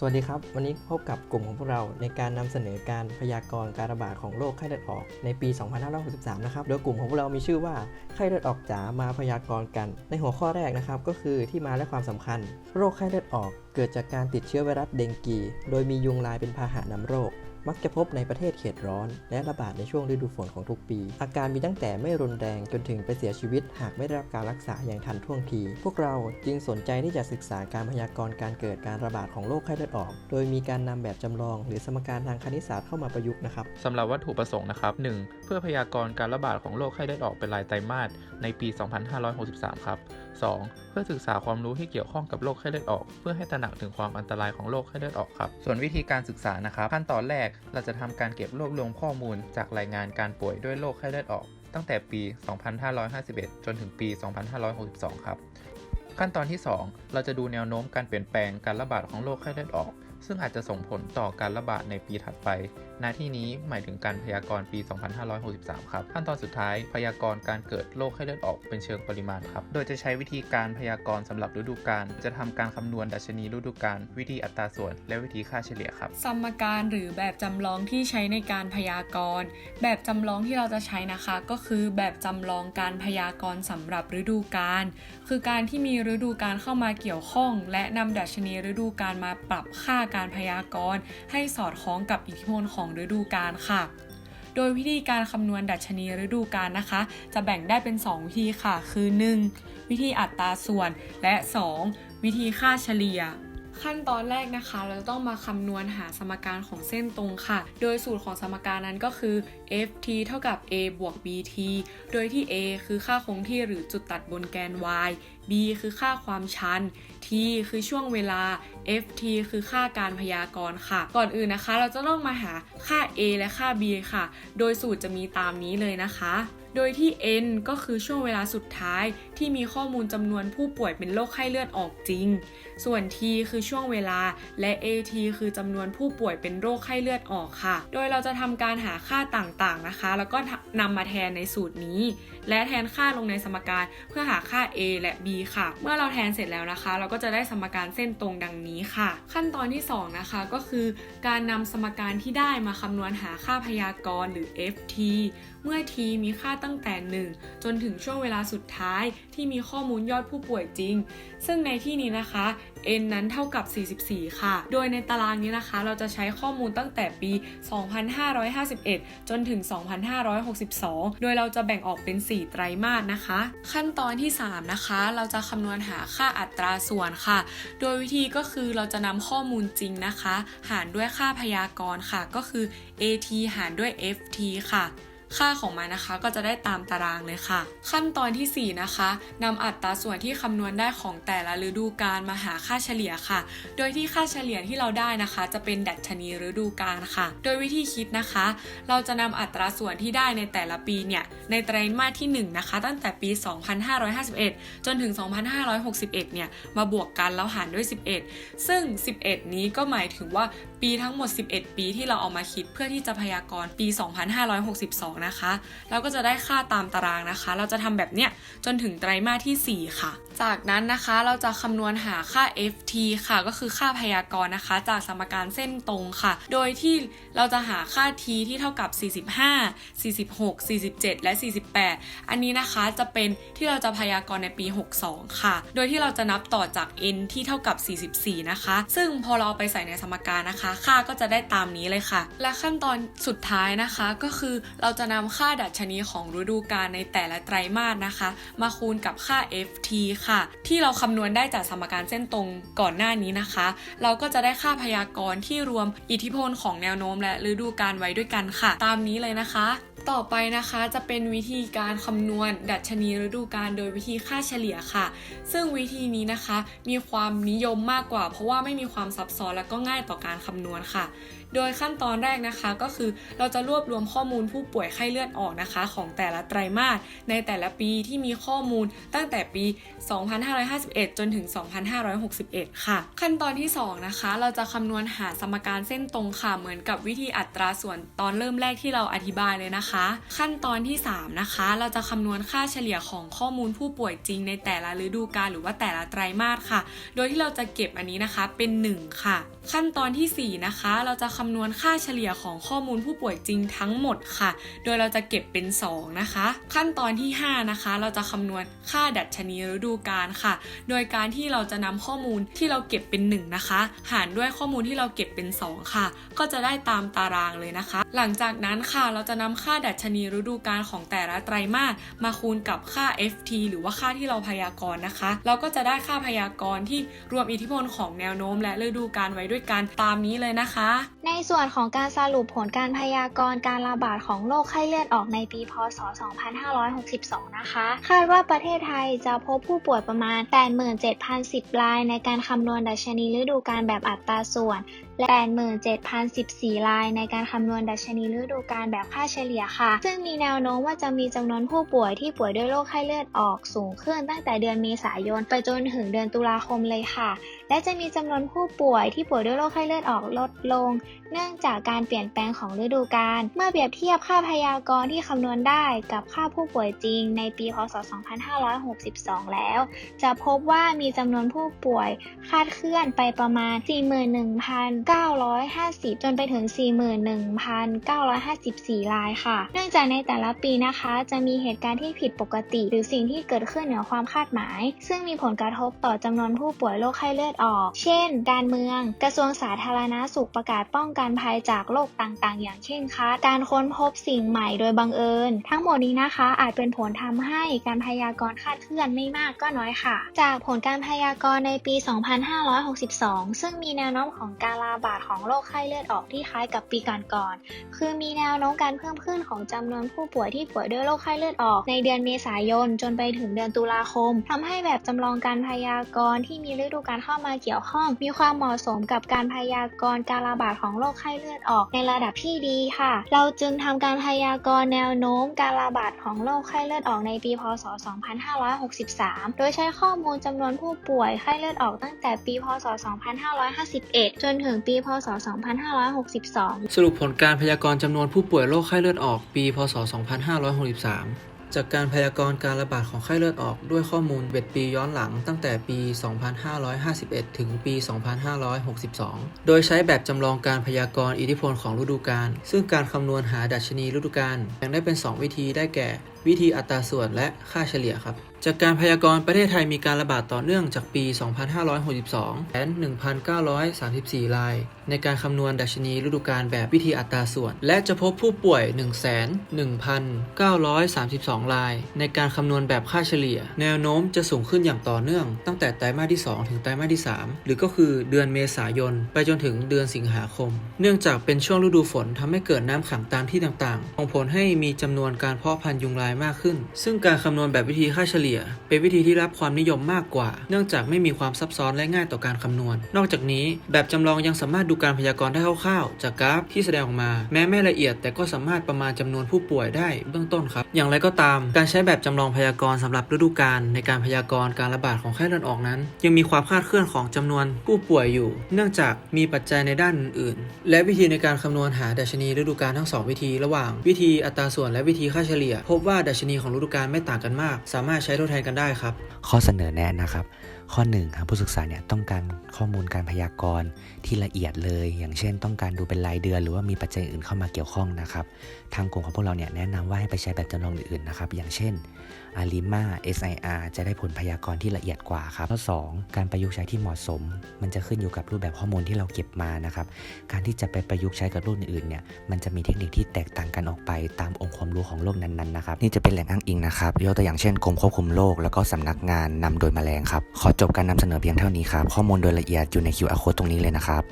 สวัสดีครับ วันนี้พบกับกลุ่มของพวกเราในการนำเสนอการพยากรณ์การระบาดของโรคไข้เลือดออกในปี 2563 นะครับ โดยกลุ่มของพวกเรามีชื่อว่าไข้เลือดออกจ๋ามาพยากรณ์กัน ในหัวข้อแรกนะครับก็คือที่มาและความสำคัญ โรคไข้เลือดออก เกิดจากการติดเชื้อไวรัสเดงกี โดยมียุงลายเป็นพาหะนำโรค มักจะพบในประเทศเขตร้อน และระบาดในช่วงฤดูฝนของทุกปี อาการมีตั้งแต่ไม่รุนแรงจนถึงไปเสียชีวิต หากไม่ได้รับการรักษาอย่างทันท่วงที พวกเราจึงสนใจที่จะศึกษาการพยากรณ์การเกิดการระบาดของโรคไข้เลือดออก โดยมีการนำแบบจำลองหรือสมการทางคณิตศาสตร์เข้ามาประยุกต์นะครับสำหรับวัตถุประสงค์นะครับ 1. เพื่อพยากรณ์การระบาดของโรคไข้เลือดออกเป็นรายไตรมาสในปี 2563 ครับ 2. เพื่อศึกษาความรู้ที่เกี่ยวข้องกับโรคไข้เลือดออก เพื่อให้ตระหนักถึงความอันตรายของโรคไข้เลือดออกครับ ส่วนวิธีการศึกษานะครับขั้นตอนแรกเราจะทำการเก็บรวบรวมข้อมูล จากรายงานการป่วยด้วยโรคไข้เลือดออก ตั้งแต่ปี 2551 จนถึงปี 2562 ครับ ขั้นตอนที่ 2 เราจะดูแนวโน้มการเปลี่ยนแปลงการระบาดของโรคไข้เลือดออก ซึ่งอาจจะส่งผลต่อการระบาดในปีถัดไปหน้าที่นี้หมายถึงการพยากรณ์ปี 2563 ครับ ขั้นตอนสุดท้ายพยากรณ์การเกิดโรคไข้เลือดออกเป็นเชิงปริมาณครับ โดยจะใช้วิธีการพยากรณ์สำหรับฤดูกาล จะทำการคำนวณดัชนีฤดูกาล วิธีอัตราส่วน และวิธีค่าเฉลี่ยครับ สมการหรือแบบจำลองที่ใช้ในการพยากรณ์ แบบจำลองที่เราจะใช้นะคะ ก็คือแบบจำลองการพยากรณ์สำหรับฤดูกาล คือการที่มีฤดูกาลเข้ามาเกี่ยวข้อง และนำดัชนีฤดูกาลมาปรับค่ากการพยากรณ์ ให้สอดคล้องกับอิทธิพลของฤดูกาลค่ะ โดยวิธีการคำนวณดัชนีฤดูกาลนะคะ จะแบ่งได้เป็น 2 วิธีค่ะ คือ 1. วิธีอัตราส่วน และ 2. วิธีค่าเฉลี่ยขั้นตอนแรกนะคะ เราจะต้องมาคำนวณหาสมการของเส้นตรงค่ะ โดยสูตรของสมการนั้นก็คือ ft เท่ากับ a บวก bt โดยที่ a คือค่าคงที่หรือจุดตัดบนแกน y b คือค่าความชัน t คือช่วงเวลา ft คือค่าการพยากรณ์ค่ะ ก่อนอื่นนะคะ เราจะต้องมาหาค่า a และค่า b ค่ะ โดยสูตรจะมีตามนี้เลยนะคะ โดยที่ n ก็คือช่วงเวลาสุดท้ายที่มีข้อมูลจำนวนผู้ป่วยเป็นโรคไข้เลือดออกจริง ส่วน t คือช่วงเวลา และ at คือจำนวนผู้ป่วยเป็นโรคไข้เลือดออกค่ะ โดยเราจะทำการหาค่าต่างๆนะคะ แล้วก็นำมาแทนในสูตรนี้ และแทนค่าลงในสมการเพื่อหาค่า a และ b ค่ะ เมื่อเราแทนเสร็จแล้วนะคะ เราก็จะได้สมการเส้นตรงดังนี้ค่ะ ขั้นตอนที่สองนะคะก็คือ การนำสมการที่ได้มาคำนวณหาค่าพยากรณ์หรือ ft เมื่อ t มีค่าตั้งแต่ 1 จนถึงช่วงเวลาสุดท้ายที่มีข้อมูลยอดผู้ป่วยจริง ซึ่งในที่นี้นะคะ n นั้นเท่ากับ 44 ค่ะ โดยในตารางนี้นะคะ เราจะใช้ข้อมูลตั้งแต่ปี 2551 จนถึง 2562 โดยเราจะแบ่งออกเป็น 4 ไตรมาสนะคะ ขั้นตอนที่ 3 นะคะ เราจะคำนวณหาค่าอัตราส่วนค่ะ โดยวิธีก็คือเราจะนำข้อมูลจริงนะคะ หารด้วยค่าพยากรณ์ค่ะ ก็คือ at หารด้วย ft ค่ะ ค่าของมันนะคะก็จะได้ตามตารางเลยค่ะ ขั้นตอนทีสี่ 4 นะคะนำอัตราส่วนที่คำนวณได้ของแต่ละฤดูกาลมาหาค่าเฉลี่ยค่ะ โดยที่ค่าเฉลี่ยที่เราได้นะคะ จะเป็นดัชนีฤดูกาลค่ะ โดยวิธีคิดนะคะ เราจะนำอัตราส่วนที่ได้ในแต่ละปีเนี่ยในไตรมาสที่ 1 นะคะ ตั้งแต่ปี 2551 จนถึง 2561 เนี่ยมาบวกกันแล้วหารด้วย 11 ซึ่ง 11 นี้ก็หมายถึงว่าปีทั้งหมด 11 ปีที่เราเอามาคิดเพื่อที่จะพยากรณ์ปี 2562 นะคะ เราก็จะได้ค่าตามตารางนะคะ เราจะทำแบบเนี้ยจนถึงไตรมาสที่ 4 ค่ะ จากนั้นนะคะเราจะคำนวณหาค่า ft ค่ะก็คือค่าพยากรณ์นะคะ จากสมการเส้นตรงค่ะ โดยที่เราจะหาค่า t ที่เท่ากับ 45 46 47 และ 48 อันนี้นะคะจะเป็นที่เราจะพยากรณ์ในปี 62 ค่ะ โดยที่เราจะนับต่อจาก n ที่เท่ากับ 44 นะคะ ซึ่งพอเราเอาไปใส่ในสมการนะคะค่าก็จะได้ตามนี้เลยค่ะ และขั้นตอนสุดท้ายนะคะก็คือเราจะนำค่าดัชนีของฤดูกาลในแต่ละไตรมาสนะคะ มาคูณกับค่า ft ค่ะ ที่เราคำนวณได้จากสมการเส้นตรงก่อนหน้านี้นะคะ เราก็จะได้ค่าพยากรณ์ที่รวมอิทธิพลของแนวโน้มและฤดูกาลไว้ด้วยกันค่ะ ตามนี้เลยนะคะ ต่อไปนะคะจะเป็นวิธีการคำนวณ ดัชนีฤดูกาลโดยวิธีค่าเฉลี่ยค่ะ ซึ่งวิธีนี้นะคะ มีความนิยมมากกว่า เพราะว่าไม่มีความซับซ้อนและก็ง่ายต่อการคำนวณค่ะ โดยขั้นตอนแรกนะคะก็คือเราจะรวบรวมข้อมูลผู้ป่วยไข้เลือดออกนะคะ ของแต่ละไตรมาสในแต่ละปีที่มีข้อมูลตั้งแต่ปี 2551 จนถึง 2561 ค่ะ ขั้นตอนที่ 2 นะคะ เราจะคำนวณหาสมการเส้นตรงค่ะ เหมือนกับวิธีอัตราส่วนตอนเริ่มแรกที่เราอธิบายเลยนะคะ ขั้นตอนที่ 3 นะคะ เราจะคำนวณค่าเฉลี่ยของข้อมูลผู้ป่วยจริงในแต่ละฤดูกาลหรือว่าแต่ละไตรมาสค่ะ โดยที่เราจะเก็บอันนี้นะคะเป็น 1 ค่ะ ขั้นตอนทีสี่4 นะคะ เราจะคำำนวณค่าเฉลี่ยของข้อมูลผู้ป่วยจริงทั้งหมดค่ะ โดยเราจะเก็บเป็น 2 นะคะ ขั้นตอนที่ 5 นะคะ เราจะคำนวณค่าดัชนีฤดูกาลค่ะ โดยการที่เราจะนำข้อมูลที่เราเก็บเป็น 1 นะคะ หารด้วยข้อมูลที่เราเก็บเป็น 2 ค่ะ ก็จะได้ตามตารางเลยนะคะ หลังจากนั้นค่ะเราจะนำค่าดัชนีฤดูกาลของแต่ละไตรมาสมาคูณกับค่า FT หรือว่าค่าที่เราพยากรณ์นะคะ เราก็จะได้ค่าพยากรณ์ที่รวมอิทธิพลของแนวโน้มและฤดูกาลไว้ด้วยกันตามนี้เลยนะคะ ในส่วนของการสรุปผลการพยากรณ์การระบาดของโรคไข้เลือดออกในปี พศ 2562 นะคะ คาดว่าประเทศไทยจะพบผู้ป่วยประมาณ 87,010 ราย ในการคำนวณดัชนีฤดูกาลแบบอัตราส่วน และ87,014รายในการคำนวณดัชนีฤดูกาลแบบค่าเฉลี่ยค่ะ ซึ่งมีแนวโน้มว่าจะมีจำนวนผู้ป่วยที่ป่วยด้วยโรคไข้เลือดออกสูงขึ้นตั้งแต่เดือนเมษายนไปจนถึงเดือนตุลาคมเลยค่ะ และจะมีจำนวนผู้ป่วยที่ป่วยด้วยโรคไข้เลือดออกลดลง เนื่องจากการเปลี่ยนแปลงของฤดูกาลเมื่อเปรียบเทียบค่าพยากรณ์ที่คำนวณได้กับค่าผู้ป่วยจริง ในปีพศ 2562 แล้ว จะพบว่ามีจำนวนผู้ป่วยคาดเคลื่อนไปประมาณ41,950 จนไปถึง 41,954 รายค่ะ เนื่องจากในแต่ละปีนะคะ จะมีเหตุการณ์ที่ผิดปกติ หรือสิ่งที่เกิดขึ้นเหนือความคาดหมาย ซึ่งมีผลกระทบต่อจำนวนผู้ป่วยโรคไข้เลือดออก เช่น การเมือง กระทรวงสาธารณาสุขประกาศป้องกันภัยจากโรคต่างๆ อย่างเช่นคะ การค้นพบสิ่งใหม่โดยบังเอิญ ทั้งหมดนี้นะคะ อาจเป็นผลทำให้การพยากรณ์คาดเคลื่อนไม่มากก็น้อยค่ะ จากผลการพยากรณ์ในปี 2562 ซึ่งมีแนวโน้มของการระบาดของโรคไข้เลือดออกที่คล้ายกับปีก่อนๆคือมีแนวโน้มการเพิ่มขึ้นของจำนวนผู้ป่วยที่ป่วยด้วยโรคไข้เลือดออกในเดือนเมษายนจนไปถึงเดือนตุลาคมทำให้แบบจำลองการพยากรณ์ที่มีฤดูกาลเข้ามาเกี่ยวข้อง มีความเหมาะสมกับการพยากรณ์การระบาดของโรคไข้เลือดออกในระดับที่ดีค่ะ เราจึงทำการพยากรณ์แนวโน้มการระบาดของโรคไข้เลือดออกในปีพศ 2563 โดยใช้ข้อมูลจำนวนผู้ป่วยไข้เลือดออกตั้งแต่ปีพศ 2551 จนถึงปี พศ 2562 สรุปผลการพยากรณ์จำนวนผู้ป่วยโรคไข้เลือดออกปี พศ 2563จากการพยากรณ์การระบาดของไข้เลือดออกด้วยข้อมูลเบ็ดปีย้อนหลังตั้งแต่ปี 2551 ถึงปี 2562 โดยใช้แบบจำลองการพยากรณ์อิทธิพลของฤดูกาล ซึ่งการคำนวณหาดัชนีฤดูกาลแบ่งได้เป็น 2 วิธีได้แก่ วิธีอัตราส่วนและค่าเฉลี่ยครับ จากการพยากรณ์ประเทศไทยมีการระบาดต่อเนื่องจากปี 2562แสน1,934 ราย ในการคำนวณดัชนีฤดูกาลแบบวิธีอัตราส่วน และจะพบผู้ป่วย1,1,932 ราย ในการคำนวณแบบค่าเฉลี่ย แนวโน้มจะสูงขึ้นอย่างต่อเนื่อง ตั้งแต่ไตรมาสที่ 2 ถึงไตรมาสที่ 3 หรือก็คือเดือนเมษายน ไปจนถึงเดือนสิงหาคม เนื่องจากเป็นช่วงฤดูฝนทำให้เกิดน้ำขังตามที่ต่างๆส่งผลให้มีจำนวนการเพาะพันธุ์ยุงลายมากขึ้น ซึ่งการคำนวณแบบวิธีค่าเฉลี่ยเป็นวิธีที่รับความนิยมมากกว่า เนื่องจากไม่มีความซับซ้อนและง่ายต่อการคำนวณ นอกจากนี้ แบบจำลองยังสามารถดูการพยากรณ์ได้คร่าวๆ จากกราฟที่แสดงออกมา แม้ไม่ละเอียด แต่ก็สามารถประมาณจำนวนผู้ป่วยได้เบื้องต้นครับ อย่างไรก็ตาม การใช้แบบจำลองพยากรณ์สำหรับฤดูกาลในการพยากรณ์การระบาดของไข้เลือดออกนั้น ยังมีความคลาดเคลื่อนของจำนวนผู้ป่วยอยู่ เนื่องจากมีปัจจัยในด้านอื่นๆ และวิธีในการคำนวณหาดัชนีฤดูกาลทั้งสองวิธี ระหว่าง วิธีอัตราส่วนและวิธีค่าเฉลี่ย พบว่าดัชนีของฤดูกาลไม่ต่างกันมาก สามารถใช้ทดแทนกันได้ครับ ข้อเสนอแนะนะครับ ข้อ1นึ่งครับผู้ศึกษาเนี่ยต้องการข้อมูลการพยากรณ์ที่ละเอียดเลย อย่างเช่น ต้องการดูเป็นรายเดือน หรือว่ามีปัจจัยอื่นเข้ามาเกี่ยวข้องนะครับทางกลุ่มของพวกเราเนี่ยแนะนำว่าให้ไปใช้แบบจำลองอื่นๆนะครับอย่างเช่นอาริมา SIR จะได้ผลพยากรณ์ที่ละเอียดกว่าครับข้อ2การประยุกต์ใช้ที่เหมาะสม มันจะขึ้นอยู่กับรูปแบบข้อมูลที่เราเก็บมานะครับการที่จะไปประยุกต์ใช้กับรุ่นอื่นเนี่ยมันจะมีเทคนิคที่แตกต่างกันออกไปตามองค์ความรู้ของโลกนั้นๆนะครับนี่จะเป็นแหล่งอ้างอิงนะครับยกตัวอย่างเช่นกรมควบคุมโรคแล้วก็สำนักงานนำโดยแมลงครับขอจบการนำเสนอเพียงเท่านี้ครับ ข้อมูลโดยละเอียดอยู่ใน QR code ตรงนี้เลยนะครับ